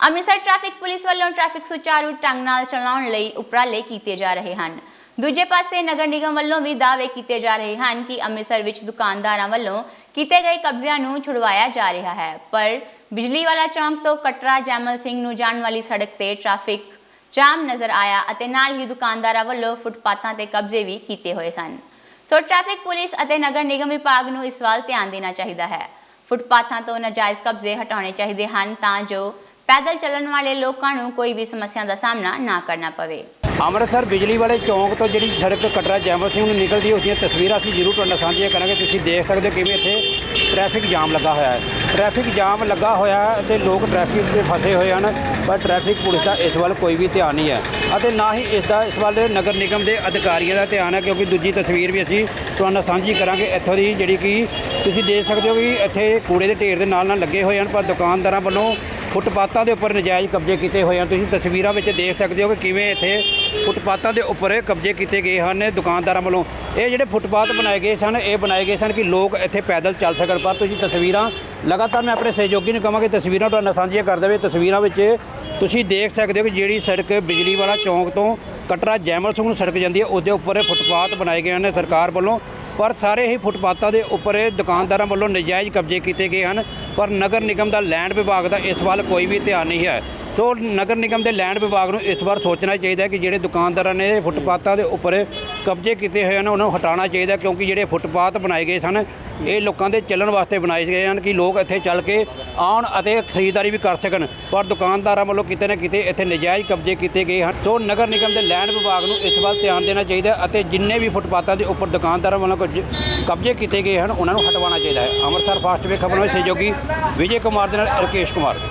Amritsar traffic police ਵੱਲੋਂ traffic ਸੁਚਾਰੂ ਢੰਗ ਨਾਲ ਚਲਾਉਣ ਲਈ ਉਪਰਾਲੇ ਕੀਤੇ ਜਾ ਰਹੇ ਹਨ। ਦੂਜੇ ਪਾਸੇ ਨਗਰ ਨਿਗਮ ਵੱਲੋਂ ਵੀ ਦਾਅਵੇ ਕੀਤੇ ਜਾ ਰਹੇ ਹਨ ਕਿ ਅੰਮ੍ਰਿਤਸਰ ਵਿੱਚ ਦੁਕਾਨਦਾਰਾਂ ਵੱਲੋਂ ਕੀਤੇ ਗਏ ਕਬਜ਼ਿਆਂ ਨੂੰ ਛੁਡਵਾਇਆ ਜਾ ਰਿਹਾ ਹੈ। ਪਰ ਬਿਜਲੀ ਵਾਲਾ ਚੌਂਕ ਤੋਂ ਕਟਰਾ ਜੈਮਲ ਸਿੰਘ ਨੂੰ ਜਾਣ ਵਾਲੀ ਸੜਕ ਤੇ ਟ੍ਰੈਫਿਕ ਜਾਮ ਨਜ਼ਰ ਆਇਆ ਅਤੇ ਨਾਲ ਹੀ ਦੁਕਾਨਦਾਰਾਂ ਵੱਲੋਂ ਫੁੱਟਪਾਥਾਂ ਤੇ ਕਬਜ਼ੇ ਵੀ ਕੀਤੇ ਹੋਏ ਸਨ ਸੋ ਟ੍ਰੈਫਿਕ ਪੁਲਿਸ ਅਤੇ ਨਗਰ ਨਿਗਮ ਵਿਭਾਗ ਨੂੰ ਇਸ ਵੱਲ ਧਿਆਨ ਦੇਣਾ ਚਾਹੀਦਾ ਹੈ। ਫੁੱਟਪਾਥਾਂ ਤੋਂ ਨਾਜਾਇਜ਼ ਕਬਜ਼ੇ ਹਟਾਉਣੇ ਚਾਹੀਦੇ ਹਨ ਤਾਂ ਜੋ ਪੈਦਲ ਚੱਲਣ ਵਾਲੇ ਲੋਕਾਂ ਨੂੰ ਕੋਈ ਵੀ ਸਮੱਸਿਆ ਦਾ ਸਾਹਮਣਾ ਨਾ ਕਰਨਾ ਪਵੇ। ਅੰਮ੍ਰਿਤਸਰ ਬਿਜਲੀ ਵਾਲੇ ਚੌਂਕ ਤੋਂ ਜਿਹੜੀ ਸੜਕ ਕਟਰਾ ਜੈਮਲ ਸਿੰਘ ਨੂੰ ਨਿਕਲਦੀ ਉਸ ਦੀਆਂ ਤਸਵੀਰਾਂ ਅਸੀਂ ਜ਼ਰੂਰ ਤੁਹਾਡੇ ਨਾਲ ਸਾਂਝੀਆਂ ਕਰਾਂਗੇ। ਤੁਸੀਂ ਦੇਖ ਸਕਦੇ ਹੋ ਕਿਵੇਂ ਇੱਥੇ ਟ੍ਰੈਫਿਕ ਜਾਮ ਲੱਗਾ ਹੋਇਆ ਹੈ। ਟ੍ਰੈਫਿਕ ਜਾਮ ਲੱਗਾ ਹੋਇਆ ਹੈ ਅਤੇ ਲੋਕ ਟ੍ਰੈਫਿਕ 'ਤੇ ਫਸੇ ਹੋਏ ਹਨ, ਪਰ ਟ੍ਰੈਫਿਕ ਪੁਲਿਸ ਦਾ ਇਸ ਵੱਲ ਕੋਈ ਵੀ ਧਿਆਨ ਨਹੀਂ ਹੈ। ਅਤੇ ਨਾ ਹੀ ਇਸ ਦਾ, ਇਸ ਵੱਲ ਨਗਰ ਨਿਗਮ ਦੇ ਅਧਿਕਾਰੀਆਂ ਦਾ ਧਿਆਨ ਹੈ, ਕਿਉਂਕਿ ਦੂਜੀ ਤਸਵੀਰ ਵੀ ਅਸੀਂ ਤੁਹਾਡੇ ਸਾਂਝੀ ਕਰਾਂਗੇ। ਇੱਥੋਂ ਦੀ ਜਿਹੜੀ ਕਿ ਤੁਸੀਂ ਦੇਖ ਸਕਦੇ ਹੋ ਕਿ ਇੱਥੇ ਕੂੜੇ ਦੇ ਢੇਰ ਦੇ ਨਾਲ ਨਾਲ ਲੱਗੇ ਹੋਏ ਹਨ, ਪਰ ਦੁਕਾਨਦਾਰਾਂ ਵੱਲੋਂ ਫੁੱਟਪਾਥਾਂ ਦੇ ਉੱਪਰ ਨਜਾਇਜ਼ ਕਬਜ਼ੇ ਕੀਤੇ ਹੋਏ ਹਨ। ਤੁਸੀਂ ਤਸਵੀਰਾਂ ਵਿੱਚ ਦੇਖ ਸਕਦੇ ਹੋ ਕਿ ਕਿਵੇਂ ਇੱਥੇ ਫੁੱਟਪਾਥਾਂ ਦੇ ਉੱਪਰ ਕਬਜ਼ੇ ਕੀਤੇ ਗਏ ਹਨ ਦੁਕਾਨਦਾਰਾਂ ਵੱਲੋਂ। ਇਹ ਜਿਹੜੇ ਫੁੱਟਪਾਥ ਬਣਾਏ ਗਏ ਸਨ, ਇਹ ਬਣਾਏ ਗਏ ਸਨ ਕਿ ਲੋਕ ਇੱਥੇ ਪੈਦਲ ਚੱਲ ਸਕਣ। ਪਰ ਤੁਸੀਂ ਤਸਵੀਰਾਂ ਲਗਾਤਾਰ ਮੈਂ ਆਪਣੇ ਸਹਿਯੋਗੀ ਨੂੰ ਕਹਾਂਗਾ ਕਿ ਤਸਵੀਰਾਂ ਤੁਹਾਡੇ ਨਾਲ ਸਾਂਝੀਆਂ ਕਰ ਦੇਵੇ। ਤਸਵੀਰਾਂ ਵਿੱਚ ਤੁਸੀਂ ਦੇਖ ਸਕਦੇ ਹੋ ਕਿ ਜਿਹੜੀ ਸੜਕ ਬਿਜਲੀ ਵਾਲਾ ਚੌਂਕ ਤੋਂ ਕਟਰਾ ਜੈਮਲ ਸਿੰਘ ਨੂੰ ਸੜਕ ਜਾਂਦੀ ਹੈ, ਉਹਦੇ ਉੱਪਰ ਫੁੱਟਪਾਥ ਬਣਾਏ ਗਏ ਹਨ ਸਰਕਾਰ ਵੱਲੋਂ। ਪਰ ਸਾਰੇ ਹੀ ਫੁੱਟਪਾਥਾਂ ਦੇ ਉੱਪਰ ਦੁਕਾਨਦਾਰਾਂ ਵੱਲੋਂ ਨਜਾਇਜ਼ ਕਬਜ਼ੇ ਕੀਤੇ ਗਏ ਹਨ। ਪਰ ਨਗਰ ਨਿਗਮ ਦਾ ਲੈਂਡ ਵਿਭਾਗ ਦਾ ਇਸ ਵੱਲ ਕੋਈ ਵੀ ਧਿਆਨ ਨਹੀਂ ਹੈ। ਸੋ ਨਗਰ ਨਿਗਮ ਦੇ ਲੈਂਡ ਵਿਭਾਗ ਨੂੰ ਇਸ ਵਾਰ ਸੋਚਣਾ ਚਾਹੀਦਾ ਹੈ ਕਿ ਜਿਹੜੇ ਦੁਕਾਨਦਾਰਾਂ ਨੇ ਇਹ ਫੁੱਟਪਾਥਾਂ ਦੇ ਉੱਪਰ ਕਬਜ਼ੇ ਕੀਤੇ ਹੋਏ ਹਨ, ਉਹਨਾਂ ਨੂੰ ਹਟਾਉਣਾ ਚਾਹੀਦਾ ਕਿਉਂਕਿ ਜਿਹੜੇ ਫੁੱਟਪਾਥ ਬਣਾਏ ਗਏ ਸਨ, ਇਹ ਲੋਕਾਂ ਦੇ ਚੱਲਣ ਵਾਸਤੇ ਬਣਾਏ ਗਏ ਹਨ ਕਿ ਲੋਕ ਇੱਥੇ ਚੱਲ ਕੇ ਆਉਣ ਅਤੇ ਖਰੀਦਦਾਰੀ ਵੀ ਕਰ ਸਕਣ। ਪਰ ਦੁਕਾਨਦਾਰਾਂ ਵੱਲੋਂ ਕਿਤੇ ਨਾ ਕਿਤੇ ਇੱਥੇ ਨਜਾਇਜ਼ ਕਬਜ਼ੇ ਕੀਤੇ ਗਏ ਹਨ। ਸੋ ਨਗਰ ਨਿਗਮ ਦੇ ਲੈਂਡ ਵਿਭਾਗ ਨੂੰ ਇਸ ਵੱਲ ਧਿਆਨ ਦੇਣਾ ਚਾਹੀਦਾ ਅਤੇ ਜਿੰਨੇ ਵੀ ਫੁੱਟਪਾਥਾਂ ਦੇ ਉੱਪਰ ਦੁਕਾਨਦਾਰਾਂ ਵੱਲੋਂ ਕੁਝ ਕਬਜ਼ੇ ਕੀਤੇ ਗਏ ਹਨ, ਉਹਨਾਂ ਨੂੰ ਹਟਵਾਉਣਾ ਚਾਹੀਦਾ ਹੈ। ਅੰਮ੍ਰਿਤਸਰ ਫਾਸਟ ਵੇ ਖਬਰਾਂ ਵਿੱਚ ਸਹਿਯੋਗੀ ਵਿਜੇ ਕੁਮਾਰ ਦੇ ਨਾਲ ਰਕੇਸ਼ ਕੁਮਾਰ।